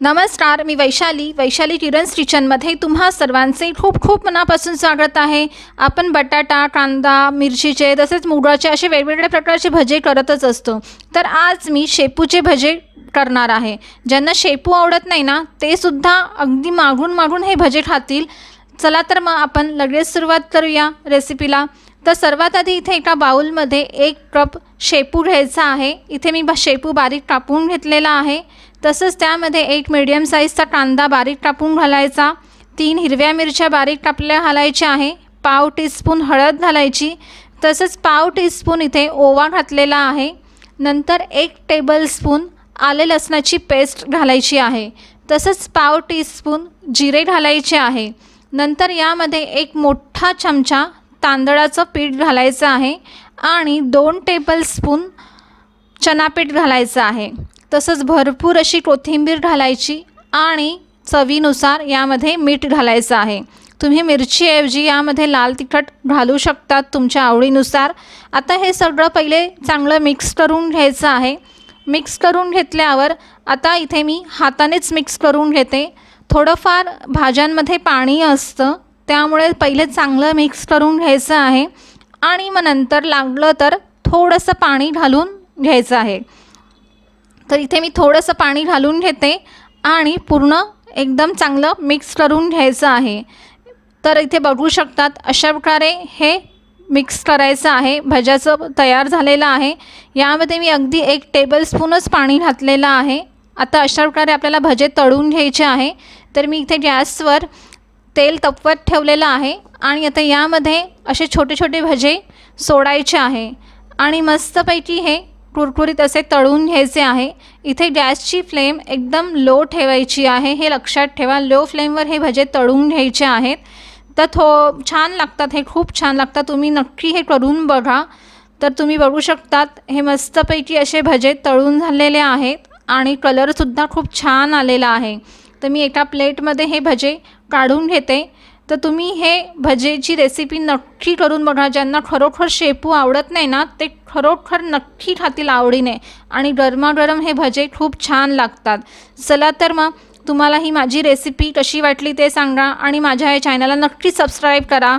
नमस्कार मी वैशाली. वैशाली किरन्स किचनमध्ये तुम्हा सर्वांचे खूप खूप मनापासून स्वागत आहे. आपण बटाटा कांदा मिरचीचे तसेच मुगाचे असे वेगवेगळ्या प्रकारचे भजे करतच असतो. तर आज मी शेपूचे भजे करणार आहे. ज्यांना शेपू आवडत नाही ना ते सुद्धा अगदी मागून मागून हे भजे खातील. चला तर मग आपण लगेच सुरुवात करूया रेसिपीला तर सर्वात आधी इथे एका बाउलमध्ये एक कप शेपू घ्यायचा आहे. इथे मी शेपू बारीक कापून घेतलेला आहे. तसंच त्यामध्ये एक मीडियम साईजचा कांदा बारीक कापून घालायचा. तीन हिरव्या मिरच्या बारीक कापल्या घालायच्या आहे. पाव टीस्पून हळद घालायची. तसंच पाव टीस्पून इथे ओवा घातलेला आहे. नंतर एक टेबलस्पून आले लसणाची पेस्ट घालायची आहे. तसंच पाव टीस्पून जिरे घालायचे आहे. नंतर यामध्ये एक मोठा चमचा तांदळाचं पीठ घालायचं आहे आणि दोन टेबलस्पून चनापीठ घालायचं आहे. तसंच भरपूर अशी कोथिंबीर घालायची आणि चवीनुसार यामध्ये मीठ घालायचं आहे. तुम्ही मिरचीऐवजी यामध्ये लाल तिखट घालू शकतात तुमच्या आवडीनुसार. आता हे सगळं पहिले चांगलं मिक्स करून घ्यायचं आहे. मिक्स करून घेतल्यावर आता इथे मी हातानेच मिक्स करून घेते. थोडंफार भाज्यांमध्ये पाणी असतं. त्यामुळे पहिले चांगलं मिक्स करून घ्यायचं आहे. आणि मग नंतर लागलं तर थोडंसं पाणी घालून घ्यायचं आहे. तर इथे मी थोडंसं पाणी घालून घेते आणि पूर्ण एकदम चांगलं मिक्स करून घ्यायचं आहे. तर इथे बघू शकतात अशा प्रकारे हे मिक्स करायचं आहे. भज्याचं तयार झालेलं आहे. यामध्ये मी अगदी एक टेबलस्पूनच पाणी घातलेलं आहे. आता अशा प्रकारे आपल्याला भजे तळून घ्यायचे आहे. तर मी इथे गॅसवर तेल तपवत ठेवलेलं आहे आणि आता यामध्ये असे छोटे छोटे भजे सोडायचे आहे. आणि मस्तपैकी हे कुरकुरीत असे तळून घ्यायचे आहे. इथे गॅसची फ्लेम एकदम लो ठेवायची आहे. हे लक्षात ठेवा. लो फ्लेमवर हे भजे तळून घ्यायचे आहेत. तर थो छान लागतात. हे खूप छान लागतात. तुम्ही नक्की हे करून बघा. तर तुम्ही बघू शकतात हे मस्तपैकी असे भजे तळून झालेले आहेत आणि कलरसुद्धा खूप छान आलेला आहे. तर मी एका प्लेटमध्ये हे भजे काढून घेते. तर तुम्ही हे भजेची रेसिपी नक्की करून बघा. ज्यांना खरोखर शेपू आवडत नाही ना ते खरोखर नक्की खातील आवडीने. आणि गरमागरम हे भजे खूप छान लागतात. चला तर मग तुम्हाला ही माझी रेसिपी कशी वाटली ते सांगा. आणि माझ्या या चॅनलला नक्की सबस्क्राईब करा.